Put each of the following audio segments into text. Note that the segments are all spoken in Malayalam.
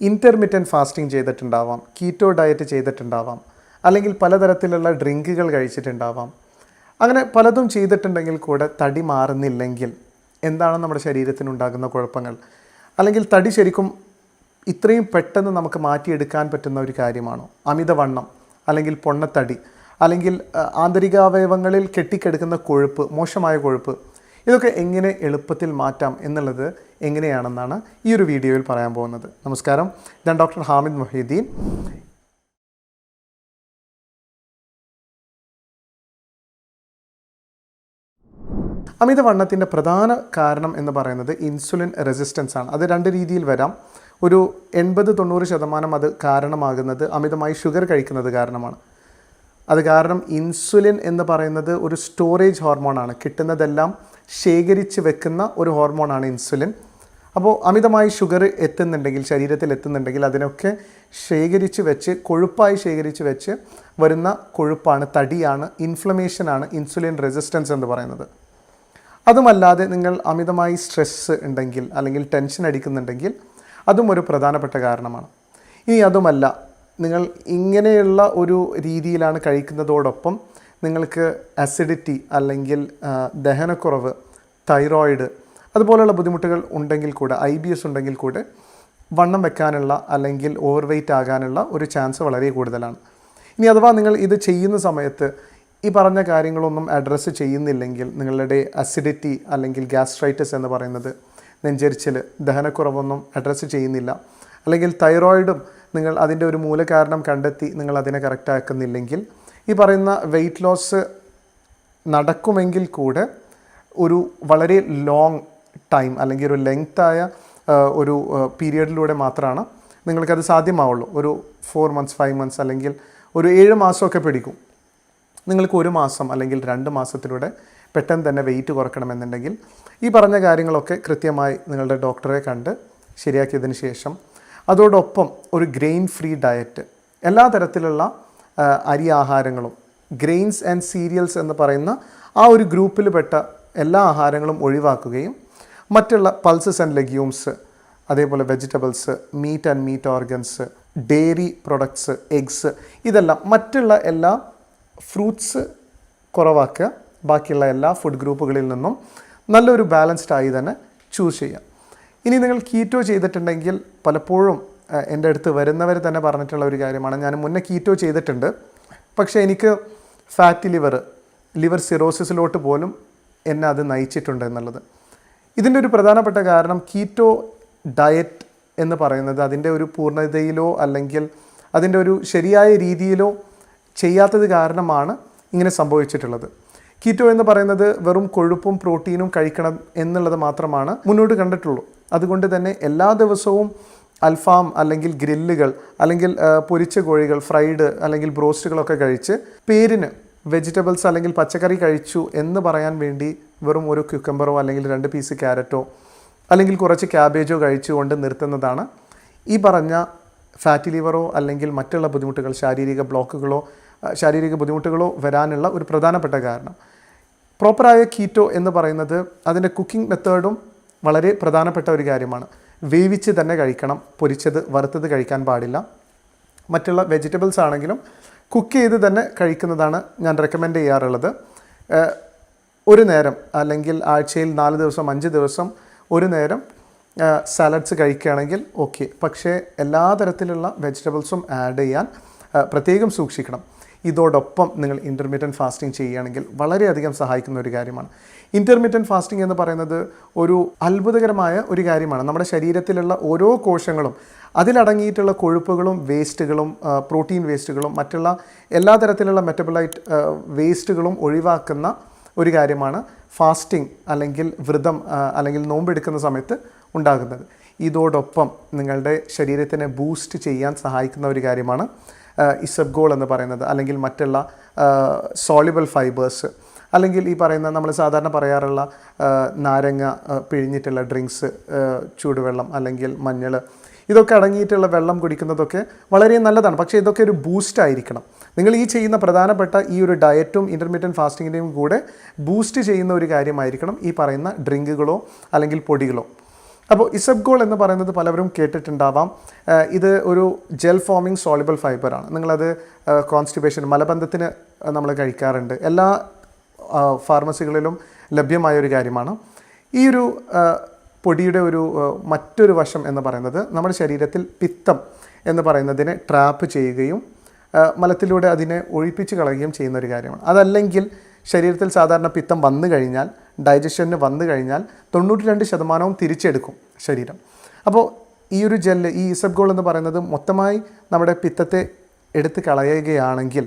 ഇന്റർമിറ്റന്റ് ഫാസ്റ്റിംഗ് ചെയ്തിട്ടുണ്ടാവാം കീറ്റോ ഡയറ്റ് ചെയ്തിട്ടുണ്ടാവാം അല്ലെങ്കിൽ പലതരത്തിലുള്ള ഡ്രിങ്കുകൾ കഴിച്ചിട്ടുണ്ടാവാം. അങ്ങനെ പലതും ചെയ്തിട്ടുണ്ടെങ്കിൽ കൂടെ തടി മാറുന്നില്ലെങ്കിൽ എന്താണ് നമ്മുടെ ശരീരത്തിനുണ്ടാകുന്ന കുഴപ്പങ്ങൾ? അല്ലെങ്കിൽ തടി ശരിക്കും ഇത്രയും പെട്ടെന്ന് നമുക്ക് മാറ്റിയെടുക്കാൻ പറ്റുന്ന ഒരു കാര്യമാണോ? അമിതവണ്ണം അല്ലെങ്കിൽ പൊണ്ണത്തടി അല്ലെങ്കിൽ ആന്തരികാവയവങ്ങളിൽ കെട്ടിക്കെടുക്കുന്ന കൊഴുപ്പ് മോശമായ കൊഴുപ്പ് ഇതൊക്കെ എങ്ങനെ എളുപ്പത്തിൽ മാറ്റാം എന്നുള്ളത് എങ്ങനെയാണെന്നാണ് ഈ ഒരു വീഡിയോയിൽ പറയാൻ പോകുന്നത്. നമസ്കാരം. ഞാൻ ഡോക്ടർ ഹാമിദ് മൊഹീദ്ദീൻ. അമിതവണ്ണത്തിന്റെ പ്രധാന കാരണം എന്ന് പറയുന്നത് ഇൻസുലിൻ റെസിസ്റ്റൻസ് ആണ്. അത് രണ്ട് രീതിയിൽ വരാം. ഒരു എൺപത് തൊണ്ണൂറ് ശതമാനം അത് കാരണമാകുന്നത് അമിതമായി ഷുഗർ കഴിക്കുന്നത് കാരണമാണ്. അത് കാരണം ഇൻസുലിൻ എന്ന് പറയുന്നത് ഒരു സ്റ്റോറേജ് ഹോർമോണാണ്. കിട്ടുന്നതെല്ലാം ശേഖരിച്ച് വെക്കുന്ന ഒരു ഹോർമോണാണ് ഇൻസുലിൻ. അപ്പോൾ അമിതമായി ഷുഗർ എത്തുന്നുണ്ടെങ്കിൽ ശരീരത്തിൽ എത്തുന്നുണ്ടെങ്കിൽ അതിനൊക്കെ ശേഖരിച്ച് വെച്ച് കൊഴുപ്പായി ശേഖരിച്ച് വെച്ച് വരുന്ന കൊഴുപ്പാണ് തടിയാണ് ഇൻഫ്ലമേഷനാണ് ഇൻസുലിൻ റെസിസ്റ്റൻസ് എന്ന് പറയുന്നത്. അതുമല്ലാതെ നിങ്ങൾ അമിതമായി സ്ട്രെസ്സ് ഉണ്ടെങ്കിൽ അല്ലെങ്കിൽ ടെൻഷൻ അടിക്കുന്നുണ്ടെങ്കിൽ അതും ഒരു പ്രധാനപ്പെട്ട കാരണമാണ്. ഇനി അതുമല്ല നിങ്ങൾ ഇങ്ങനെയുള്ള ഒരു രീതിയിലാണ് കഴിക്കുന്നതോടൊപ്പം നിങ്ങൾക്ക് അസിഡിറ്റി അല്ലെങ്കിൽ ദഹനക്കുറവ് തൈറോയിഡ് അതുപോലെയുള്ള ബുദ്ധിമുട്ടുകൾ ഉണ്ടെങ്കിൽ കൂടെ ഐ ബി എസ് ഉണ്ടെങ്കിൽ കൂടെ വണ്ണം വെക്കാനുള്ള അല്ലെങ്കിൽ ഓവർ വെയ്റ്റ് ആകാനുള്ള ഒരു ചാൻസ് വളരെ കൂടുതലാണ്. ഇനി അഥവാ നിങ്ങൾ ഇത് ചെയ്യുന്ന സമയത്ത് ഈ പറഞ്ഞ കാര്യങ്ങളൊന്നും അഡ്രസ്സ് ചെയ്യുന്നില്ലെങ്കിൽ നിങ്ങളുടെ അസിഡിറ്റി അല്ലെങ്കിൽ ഗ്യാസ്ട്രൈറ്റിസ് എന്ന് പറയുന്നത് നെഞ്ചരിച്ചിൽ ദഹനക്കുറവൊന്നും അഡ്രസ്സ് ചെയ്യുന്നില്ല. അല്ലെങ്കിൽ തൈറോയിഡും നിങ്ങൾ അതിന്റെ ഒരു മൂലകാരണം കണ്ടെത്തി നിങ്ങൾ അതിനെ കറക്റ്റ് ആക്കുന്നില്ലെങ്കിൽ ഈ പറയുന്ന വെയിറ്റ് ലോസ് നടക്കുമെങ്കിൽ കൂടെ ഒരു വളരെ ലോങ് ടൈം അല്ലെങ്കിൽ ഒരു ലെങ്തായ ഒരു പീരിയഡിലൂടെ മാത്രമാണ് നിങ്ങൾക്കത് സാധ്യമാവുള്ളൂ. ഒരു ഫോർ മന്ത്സ് ഫൈവ് മന്ത്സ് അല്ലെങ്കിൽ ഒരു ഏഴ് മാസമൊക്കെ പിടിക്കും. നിങ്ങൾക്ക് ഒരു മാസം അല്ലെങ്കിൽ രണ്ട് മാസത്തിലൂടെ പെട്ടെന്ന് തന്നെ വെയിറ്റ് കുറക്കണമെന്നുണ്ടെങ്കിൽ ഈ പറഞ്ഞ കാര്യങ്ങളൊക്കെ കൃത്യമായി നിങ്ങളുടെ ഡോക്ടറെ കണ്ട് ശരിയാക്കിയതിന് ശേഷം അതോടൊപ്പം ഒരു ഗ്രെയിൻ ഫ്രീ ഡയറ്റ് എല്ലാ തരത്തിലുള്ള അരി ആഹാരങ്ങളും ഗ്രെയിൻസ് ആൻഡ് സീരിയൽസ് എന്ന് പറയുന്ന ആ ഒരു ഗ്രൂപ്പിൽ പെട്ട എല്ലാ ആഹാരങ്ങളും ഒഴിവാക്കുകയും മറ്റുള്ള പൾസസ് ആൻഡ് ലെഗ്യൂംസ് അതേപോലെ vegetables meat and meat organs dairy products eggs ഇതെല്ലാം മറ്റുള്ള എല്ലാ ഫ്രൂട്ട്സ് കുറവാക്കുക. ബാക്കിയുള്ള എല്ലാ ഫുഡ് ഗ്രൂപ്പുകളിൽ നിന്നും നല്ലൊരു ബാലൻസ്ഡ് ആയി തന്നെ ചൂസ് ചെയ്യാം. ഇനി നിങ്ങൾ കീറ്റോ ചെയ്തിട്ടുണ്ടെങ്കിൽ പലപ്പോഴും എന്റെ അടുത്ത് വരുന്നവർ തന്നെ പറഞ്ഞിട്ടുള്ള ഒരു കാര്യമാണ്. ഞാൻ മുന്നേ കീറ്റോ ചെയ്തിട്ടുണ്ട്. പക്ഷേ എനിക്ക് ഫാറ്റ് ലിവർ ലിവർ സിറോസിസിലോട്ട് പോലും എന്നെ അത് നയിച്ചിട്ടുണ്ട് എന്നുള്ളത്. ഇതിന്റെ ഒരു പ്രധാനപ്പെട്ട കാരണം കീറ്റോ ഡയറ്റ് എന്ന് പറയുന്നത് അതിന്റെ ഒരു പൂർണതയിലോ അല്ലെങ്കിൽ അതിന്റെ ഒരു ശരിയായ രീതിയിലോ ചെയ്യാത്തത് കാരണമാണ് ഇങ്ങനെ സംഭവിച്ചിട്ടുള്ളത്. കീറ്റോ എന്ന് പറയുന്നത് വെറും കൊഴുപ്പും പ്രോട്ടീനും കഴിക്കണം എന്നുള്ളത് മാത്രമാണ് മുന്നോട്ട് കണ്ടിട്ടുള്ളൂ. അതുകൊണ്ട് തന്നെ എല്ലാ ദിവസവും അൽഫാം അല്ലെങ്കിൽ ഗ്രില്ലുകൾ അല്ലെങ്കിൽ പൊരിച്ച കോഴികൾ ഫ്രൈഡ് അല്ലെങ്കിൽ ബ്രോസ്റ്റുകളൊക്കെ കഴിച്ച് പേരിന് വെജിറ്റബിൾസ് അല്ലെങ്കിൽ പച്ചക്കറി കഴിച്ചു എന്ന് പറയാൻ വേണ്ടി വെറും ഒരു ക്യുക്കമ്പറോ അല്ലെങ്കിൽ രണ്ട് പീസ് ക്യാരറ്റോ അല്ലെങ്കിൽ കുറച്ച് ക്യാബേജോ കഴിച്ചുകൊണ്ട് നിർത്തുന്നതാണ്. ഈ പറഞ്ഞ ഫാറ്റി ലിവറോ അല്ലെങ്കിൽ മറ്റുള്ള ബുദ്ധിമുട്ടുകൾ ശാരീരിക ബ്ലോക്കുകളോ ശാരീരിക ബുദ്ധിമുട്ടുകളോ വരാനുള്ള ഒരു പ്രധാനപ്പെട്ട കാരണം. പ്രോപ്പറായ കീറ്റോ എന്ന് പറയുന്നത് അതിന്റെ കുക്കിംഗ് മെത്തേഡും വളരെ പ്രധാനപ്പെട്ട ഒരു കാര്യമാണ്. വേവിച്ച് തന്നെ കഴിക്കണം. പൊരിച്ചത് വറുത്തത് കഴിക്കാൻ പാടില്ല. മറ്റുള്ള വെജിറ്റബിൾസ് ആണെങ്കിലും കുക്ക് ചെയ്ത് തന്നെ കഴിക്കുന്നതാണ് ഞാൻ റെക്കമെൻഡ് ചെയ്യാറുള്ളത്. ഒരു നേരം അല്ലെങ്കിൽ ആഴ്ചയിൽ നാല് ദിവസം അഞ്ച് ദിവസം ഒരു നേരം സാലഡ്സ് കഴിക്കുകയാണെങ്കിൽ ഓക്കെ പക്ഷേ എല്ലാ തരത്തിലുള്ള വെജിറ്റബിൾസും ആഡ് ചെയ്യാൻ പ്രത്യേകം സൂക്ഷിക്കണം. ഇതോടൊപ്പം നിങ്ങൾ ഇന്റർമീഡിയറ്റ് ഫാസ്റ്റിംഗ് ചെയ്യുകയാണെങ്കിൽ വളരെയധികം സഹായിക്കുന്ന ഒരു കാര്യമാണ്. ഇന്റർമീഡിയറ്റ് ഫാസ്റ്റിംഗ് എന്ന് പറയുന്നത് ഒരു അത്ഭുതകരമായ ഒരു കാര്യമാണ്. നമ്മുടെ ശരീരത്തിലുള്ള ഓരോ കോശങ്ങളും അതിലടങ്ങിയിട്ടുള്ള കൊഴുപ്പുകളും വേസ്റ്റുകളും പ്രോട്ടീൻ വേസ്റ്റുകളും മറ്റുള്ള എല്ലാ തരത്തിലുള്ള മെറ്റബിളൈറ്റ് വേസ്റ്റുകളും ഒഴിവാക്കുന്ന ഒരു കാര്യമാണ് ഫാസ്റ്റിംഗ് അല്ലെങ്കിൽ വ്രതം അല്ലെങ്കിൽ നോമ്പെടുക്കുന്ന സമയത്ത് ഉണ്ടാകുന്നത്. ഇതോടൊപ്പം നിങ്ങളുടെ ശരീരത്തിനെ ബൂസ്റ്റ് ചെയ്യാൻ സഹായിക്കുന്ന ഒരു കാര്യമാണ് ഇസബ്ഗോൾ എന്ന് പറയുന്നത് അല്ലെങ്കിൽ മറ്റുള്ള സോളിബിൾ ഫൈബേഴ്സ് അല്ലെങ്കിൽ ഈ പറയുന്ന നമ്മൾ സാധാരണ പറയാറുള്ള നാരങ്ങ പിഴിഞ്ഞിട്ടുള്ള ഡ്രിങ്ക്സ് ചൂടുവെള്ളം അല്ലെങ്കിൽ മഞ്ഞൾ ഇതൊക്കെ അടങ്ങിയിട്ടുള്ള വെള്ളം കുടിക്കുന്നതൊക്കെ വളരെ നല്ലതാണ്. പക്ഷേ ഇതൊക്കെ ഒരു ബൂസ്റ്റ് ആയിരിക്കണം. നിങ്ങൾ ഈ ചെയ്യുന്ന പ്രധാനപ്പെട്ട ഈ ഒരു ഡയറ്റും ഇന്റർമീഡിയന്റ് ഫാസ്റ്റിങ്ങിന്റെയും കൂടെ ബൂസ്റ്റ് ചെയ്യുന്ന ഒരു കാര്യമായിരിക്കണം ഈ പറയുന്ന ഡ്രിങ്കുകളോ അല്ലെങ്കിൽ പൊടികളോ. അപ്പോൾ ഇസബ്ഗോൾ എന്ന് പറയുന്നത് പലവരും കേട്ടിട്ടുണ്ടാവാം. ഇത് ഒരു ജെൽ ഫോമിംഗ് സോളിബിൾ ഫൈബറാണ് നിങ്ങളത് കോൺസ്റ്റിബേഷൻ മലബന്ധത്തിന് നമ്മൾ കഴിക്കാറുണ്ട്. എല്ലാ ഫാർമസികളിലും ലഭ്യമായ ഒരു കാര്യമാണ്. ഈ ഒരു പൊടിയുടെ ഒരു മറ്റൊരു വശം എന്ന് പറയുന്നത് നമ്മുടെ ശരീരത്തിൽ പിത്തം എന്ന് പറയുന്നതിനെ ട്രാപ്പ് ചെയ്യുകയും മലത്തിലൂടെ അതിനെ ഒഴിപ്പിച്ച് കളയുകയും ചെയ്യുന്ന ഒരു കാര്യമാണ്. അതല്ലെങ്കിൽ ശരീരത്തിൽ സാധാരണ പിത്തം വന്നു കഴിഞ്ഞാൽ ഡൈജഷന് വന്നു കഴിഞ്ഞാൽ തൊണ്ണൂറ്റി രണ്ട് ശതമാനവും തിരിച്ചെടുക്കും ശരീരം. അപ്പോൾ ഈ ഒരു ജെല്ല് ഈ ഇസബ്ഗോൾ എന്ന് പറയുന്നത് മൊത്തമായി നമ്മുടെ പിത്തത്തെ എടുത്ത് കളയുകയാണെങ്കിൽ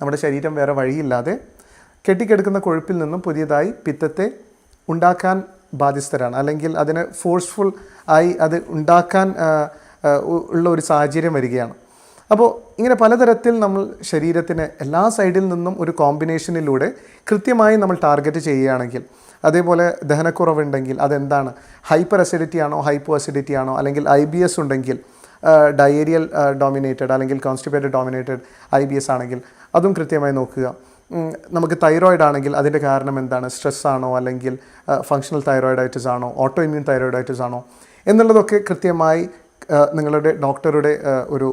നമ്മുടെ ശരീരം വേറെ വഴിയില്ലാതെ കെട്ടിക്കെടുക്കുന്ന കൊഴുപ്പിൽ നിന്നും പുതിയതായി പിത്തത്തെ ഉണ്ടാക്കാൻ ബാധ്യസ്ഥരാണ്. അല്ലെങ്കിൽ അതിനെ ഫോഴ്സ്ഫുൾ ആയി അത് ഉണ്ടാക്കാൻ ഉള്ള ഒരു സാഹചര്യം വരികയാണ്. അപ്പോൾ ഇങ്ങനെ പലതരത്തിൽ നമ്മൾ ശരീരത്തിന് എല്ലാ സൈഡിൽ നിന്നും ഒരു കോമ്പിനേഷനിലൂടെ കൃത്യമായി നമ്മൾ ടാർഗറ്റ് ചെയ്യുകയാണെങ്കിൽ അതേപോലെ ദഹനക്കുറവുണ്ടെങ്കിൽ അതെന്താണ്? ഹൈപ്പർ അസിഡിറ്റി ആണോ ഹൈപ്പോ അസിഡിറ്റി ആണോ? അല്ലെങ്കിൽ ഐ ബി എസ് ഉണ്ടെങ്കിൽ ഡയേരിയൽ ഡോമിനേറ്റഡ് അല്ലെങ്കിൽ constipated dominated I B S ആണെങ്കിൽ അതും കൃത്യമായി നോക്കുക. നമുക്ക് തൈറോയിഡ് ആണെങ്കിൽ അതിന്റെ കാരണം എന്താണ്? സ്ട്രെസ് ആണോ അല്ലെങ്കിൽ ഫങ്ഷണൽ തൈറോയിഡൈറ്റിസ് ആണോ ഓട്ടോ ഇമ്മ്യൂൺ തൈറോയിഡൈറ്റിസ് ആണോ? എന്നുള്ളതൊക്കെ കൃത്യമായി നിങ്ങളുടെ ഡോക്ടറുടെ ഒരു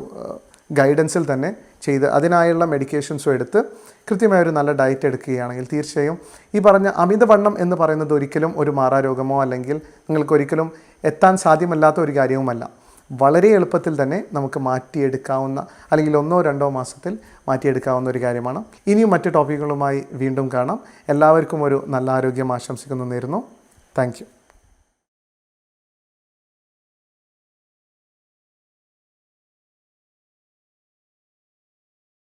ഗൈഡൻസിൽ തന്നെ ചെയ്ത് അതിനായുള്ള മെഡിക്കേഷൻസും എടുത്ത് കൃത്യമായ ഒരു നല്ല ഡയറ്റ് എടുക്കുകയാണെങ്കിൽ തീർച്ചയായും ഈ പറഞ്ഞ അമിതവണ്ണം എന്ന് പറയുന്നത് ഒരിക്കലും ഒരു മാറാരോഗമോ അല്ലെങ്കിൽ നിങ്ങൾക്ക് ഒരിക്കലും എത്താൻ സാധ്യമല്ലാത്ത ഒരു കാര്യവുമല്ല. വളരെ എളുപ്പത്തിൽ തന്നെ നമുക്ക് മാറ്റിയെടുക്കാവുന്ന അല്ലെങ്കിൽ ഒന്നോ രണ്ടോ മാസത്തിൽ മാറ്റിയെടുക്കാവുന്ന ഒരു കാര്യമാണ്. ഇനിയും മറ്റ് ടോപ്പിക്കുകളുമായി വീണ്ടും കാണാം. എല്ലാവർക്കും ഒരു നല്ല ആരോഗ്യം ആശംസിക്കുന്നു നേരുന്നു. താങ്ക്